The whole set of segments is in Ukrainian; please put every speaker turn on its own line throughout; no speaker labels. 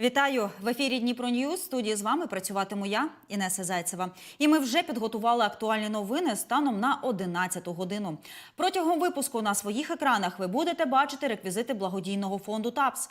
Вітаю в ефірі Дніпро Ньюз. Студії з вами працюватиму я, Інеса Зайцева. І ми вже підготували актуальні новини станом на 11 годину. Протягом випуску на своїх екранах ви будете бачити реквізити благодійного фонду ТАПС.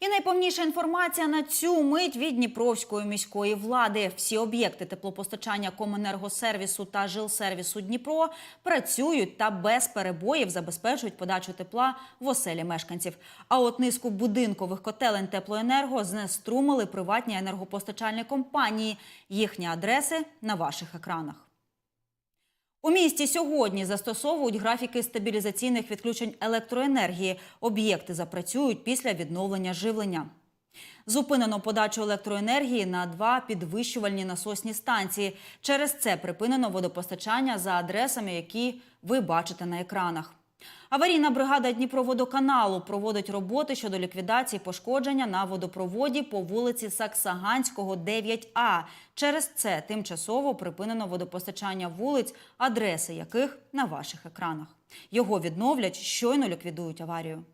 І найповніша інформація на цю мить від Дніпровської міської влади. Всі об'єкти теплопостачання Коменергосервісу та жилсервісу Дніпро працюють та без перебоїв забезпечують подачу тепла в оселі мешканців. А от низку будинкових котелень теплоенерго знеструмили приватні енергопостачальні компанії. Їхні адреси на ваших екранах. У місті сьогодні застосовують графіки стабілізаційних відключень електроенергії. Об'єкти запрацюють після відновлення живлення. Зупинено подачу електроенергії на два підвищувальні насосні станції. Через це припинено водопостачання за адресами, які ви бачите на екранах. Аварійна бригада Дніпроводоканалу проводить роботи щодо ліквідації пошкодження на водопроводі по вулиці Саксаганського, 9А. Через це тимчасово припинено водопостачання вулиць, адреси яких на ваших екранах. Його відновлять, щойно ліквідують аварію.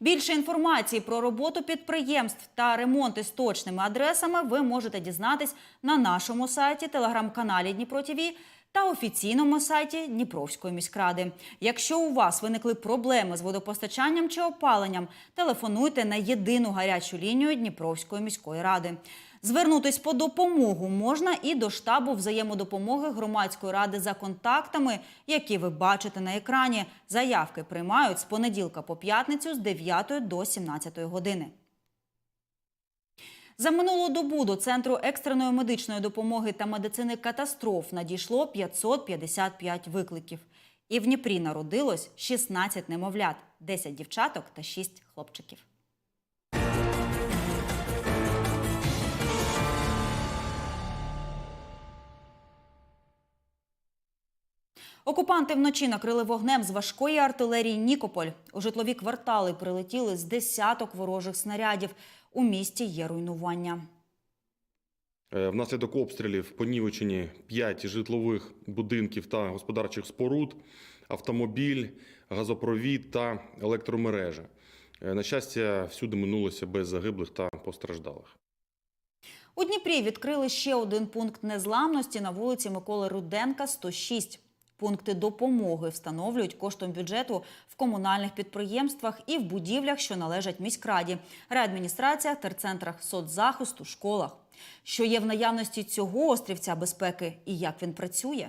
Більше інформації про роботу підприємств та ремонти з точними адресами ви можете дізнатись на нашому сайті, телеграм-каналі Дніпро ТІВІ та офіційному сайті Дніпровської міськради. Якщо у вас виникли проблеми з водопостачанням чи опаленням, телефонуйте на єдину гарячу лінію Дніпровської міської ради. Звернутись по допомогу можна і до штабу взаємодопомоги громадської ради за контактами, які ви бачите на екрані. Заявки приймають з понеділка по п'ятницю з 9 до 17 години. За минулу добу до Центру екстреної медичної допомоги та медицини катастроф надійшло 555 викликів. І в Дніпрі народилось 16 немовлят, 10 дівчаток та 6 хлопчиків. Окупанти вночі накрили вогнем з важкої артилерії Нікополь. У житлові квартали прилетіли з десяток ворожих снарядів. У місті є руйнування.
Е, Внаслідок обстрілів понівечені 5 житлових будинків та господарчих споруд, автомобіль, газопровід та електромережа. Е, На щастя, всюди минулося без загиблих та постраждалих.
У Дніпрі відкрили ще один пункт незламності на вулиці Миколи Руденка, 106. Пункти допомоги встановлюють коштом бюджету в комунальних підприємствах і в будівлях, що належать міськраді, реадміністраціях, терцентрах соцзахисту, школах. Що є в наявності цього острівця безпеки і як він працює?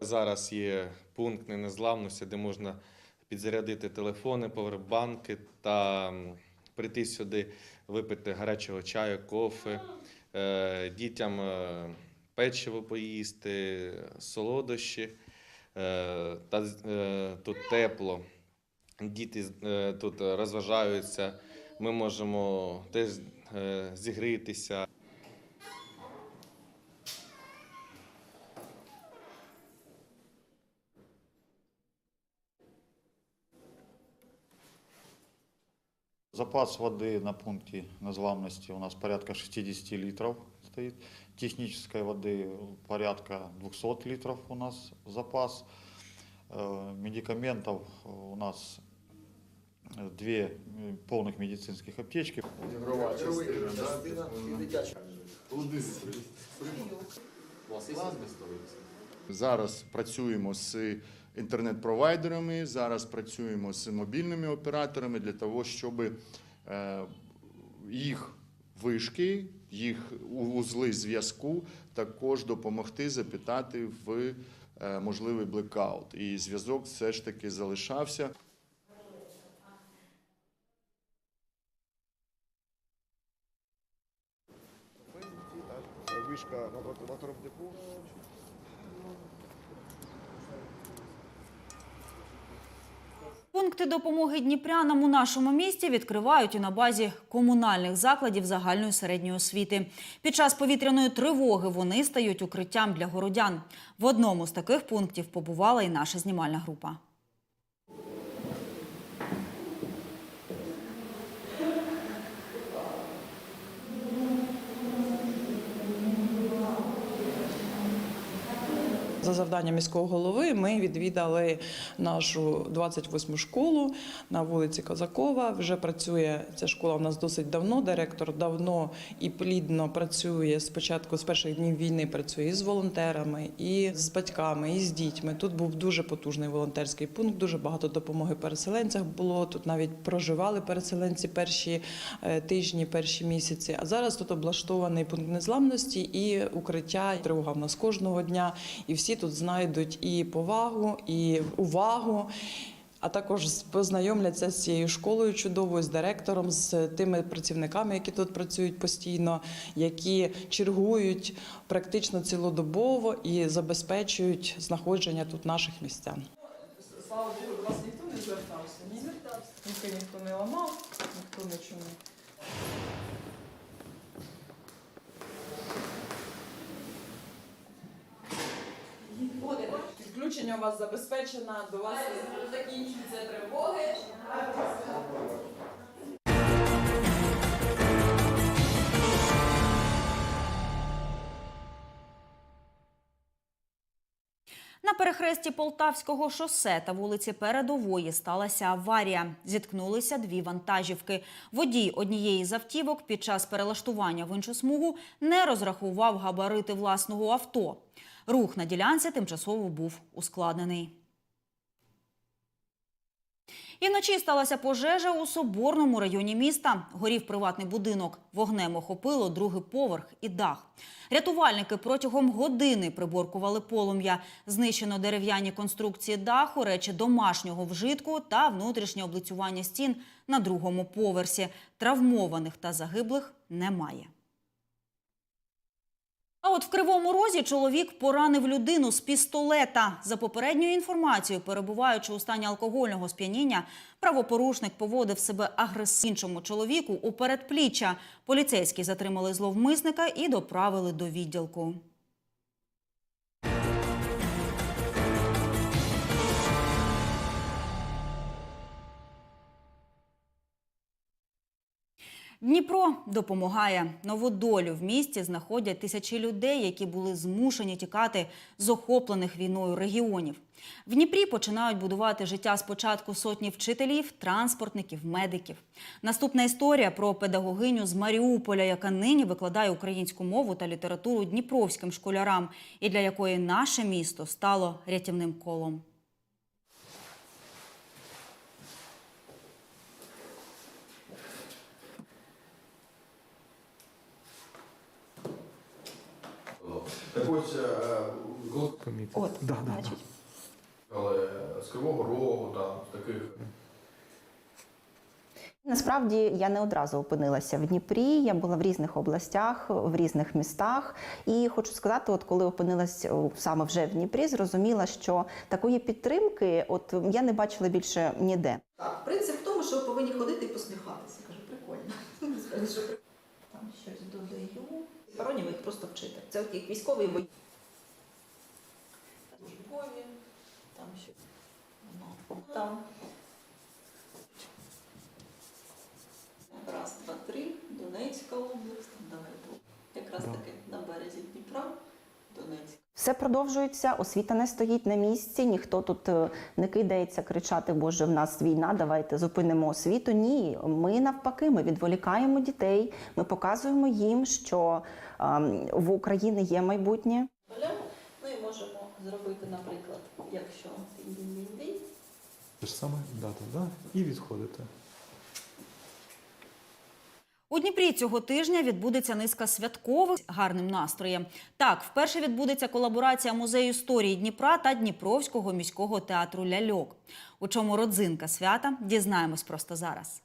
Зараз є пункт незламності, де можна підзарядити телефони, повербанки та прийти сюди, випити гарячого чаю, кофе, е, дітям е, печиво поїсти, солодощі. Е, Та тут тепло. Діти тут розважаються. Ми можемо теж зігрітися.
Запас воды на пункте незламности у нас порядка 60 литров стоит. Технической воды порядка 200 литров у нас запас. Э, Медикаментов у нас две э, полных медицинских аптечки.
Зараз працюємо з інтернет-провайдерами, зараз працюємо з мобільними операторами для того, щоб е, їх вишки, їх узли зв'язку також допомогти запитати в е, можливий блекаут. І зв'язок все ж таки залишався.
Вишка на ваторобнику.
Пункти допомоги дніпрянам у нашому місті відкривають і на базі комунальних закладів загальної середньої освіти. Під час повітряної тривоги вони стають укриттям для городян. В одному з таких пунктів побувала і наша знімальна група.
За завданням міського голови ми відвідали нашу 28-му школу на вулиці Козакова. Вже працює ця школа. У нас досить давно. Директор давно і плідно працює. Спочатку з перших днів війни працює і з волонтерами, і з батьками, і з дітьми. Тут був дуже потужний волонтерський пункт. Дуже багато допомоги переселенцям було. Тут навіть проживали переселенці перші е, тижні, перші місяці. А зараз тут облаштований пункт незламності і укриття. Тривога в нас кожного дня, і всі тут знайдуть і повагу, і увагу. А також познайомляться з цією школою чудовою, з директором, з тими працівниками, які тут працюють постійно, які чергують практично цілодобово і забезпечують знаходження тут наших містян. Слава Богу, до вас ніхто не звертався, ні? Звертався. Ніхто ніхто не ламав, ніхто нічого не. Підключення у вас забезпечено, до вас закінчуються тривоги.
На перехресті Полтавського шосе та вулиці Передової сталася аварія. Зіткнулися дві вантажівки. Водій однієї з автівок під час перелаштування в іншу смугу не розрахував габарити власного авто. Рух на ділянці тимчасово був ускладнений. І вночі сталася пожежа у Соборному районі міста. Горів приватний будинок. Вогнем охопило другий поверх і дах. Рятувальники протягом години приборкували полум'я. Знищено дерев'яні конструкції даху, речі домашнього вжитку та внутрішнє облицювання стін на другому поверсі. Травмованих та загиблих немає. От в Кривому Розі чоловік поранив людину з пістолета. За попередньою інформацією, перебуваючи у стані алкогольного сп'яніння, правопорушник поводив себе агресивно іншому чоловіку у передпліччя. Поліцейські затримали зловмисника і доправили до відділку. Дніпро допомагає. Нову долю в місті знаходять тисячі людей, які були змушені тікати з охоплених війною регіонів. В Дніпрі починають будувати життя спочатку сотні вчителів, транспортників, медиків. Наступна історія про педагогиню з Маріуполя, яка нині викладає українську мову та літературу дніпровським школярам, і для якої наше місто стало рятівним колом.
Так ось, е,
От,
Да, да,
значить,
але з Кривого Рогу, там, з таких
Насправді я не одразу опинилася в Дніпрі. Я була в різних областях, в різних містах. І хочу сказати, от коли опинилась саме вже в Дніпрі, зрозуміла, що такої підтримки, от я не бачила більше ніде.
Так, принцип в тому, що ви повинні ходити і посміхатися. Кажу, прикольно. Прикольно. Там щось додаю. Паронів їх просто вчити. Це от як військовий. Службові, там щось. Ну, Там. Раз, два, три. Донецька область. Давай тут. Якраз таки на березі Дніпра. Донецьк.
Все продовжується, освіта не стоїть на місці, ніхто тут е, не кидається кричати, Боже, в нас війна, давайте зупинимо освіту. Ні, ми навпаки, ми відволікаємо дітей, ми показуємо їм, що в Україні є майбутнє.
Ну і можемо зробити, наприклад, якщо.
Те ж саме дата, да? і відходите.
У Дніпрі цього тижня відбудеться низка святкових з гарним настроєм. Так, вперше відбудеться колаборація музею історії Дніпра та Дніпровського міського театру Ляльок. У чому родзинка свята дізнаємось просто зараз.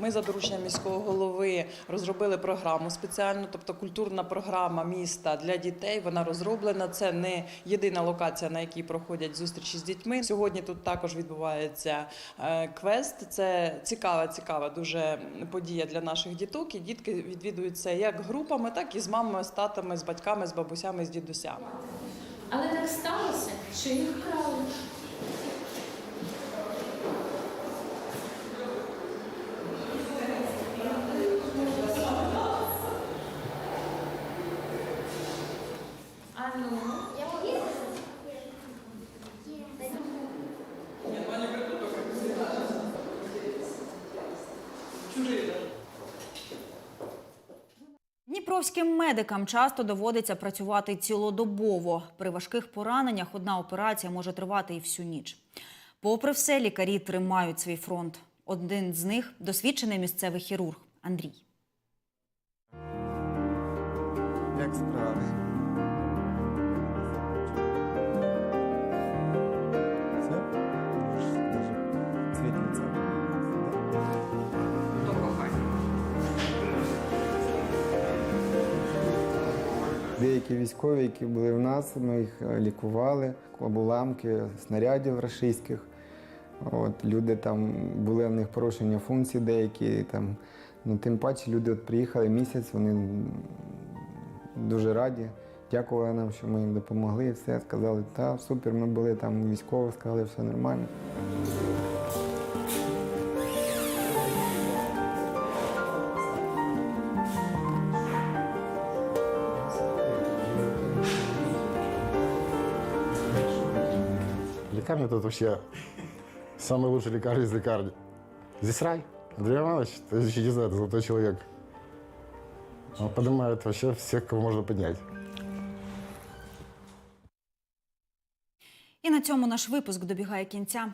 Ми за дорученням міського голови розробили програму спеціальну, тобто культурна програма міста для дітей. Вона розроблена. Це не єдина локація, на якій проходять зустрічі з дітьми. Сьогодні тут також відбувається е, квест. Це цікава, цікава дуже подія для наших діток. І дітки відвідуються як групами, так і з мамами, з татами, з батьками, з бабусями, з дідусями.
Але так сталося, що їх вкрали.
Дніпровським медикам часто доводиться працювати цілодобово. При важких пораненнях одна операція може тривати і всю ніч. Попри все, лікарі тримають свій фронт. Один з них досвідчений місцевий хірург Андрій.
Як справи? Деякі військові, які були в нас, ми їх е, лікували, об уламки снарядів рашистських. От, люди там були в них порушення функцій деякі. Там, ну, тим паче люди от приїхали місяць, вони дуже раді. Дякували нам, що ми їм допомогли. і Все сказали, та супер, ми були там у військових, сказали, все нормально.
Лекарня тут вообще самый лучший лекарь из лекарни. Здесь рай. Андрей Иванович, ты еще не знаю, это золотой человек. Он поднимает вообще всех, кого можно поднять.
І на цьому наш випуск добігає кінця.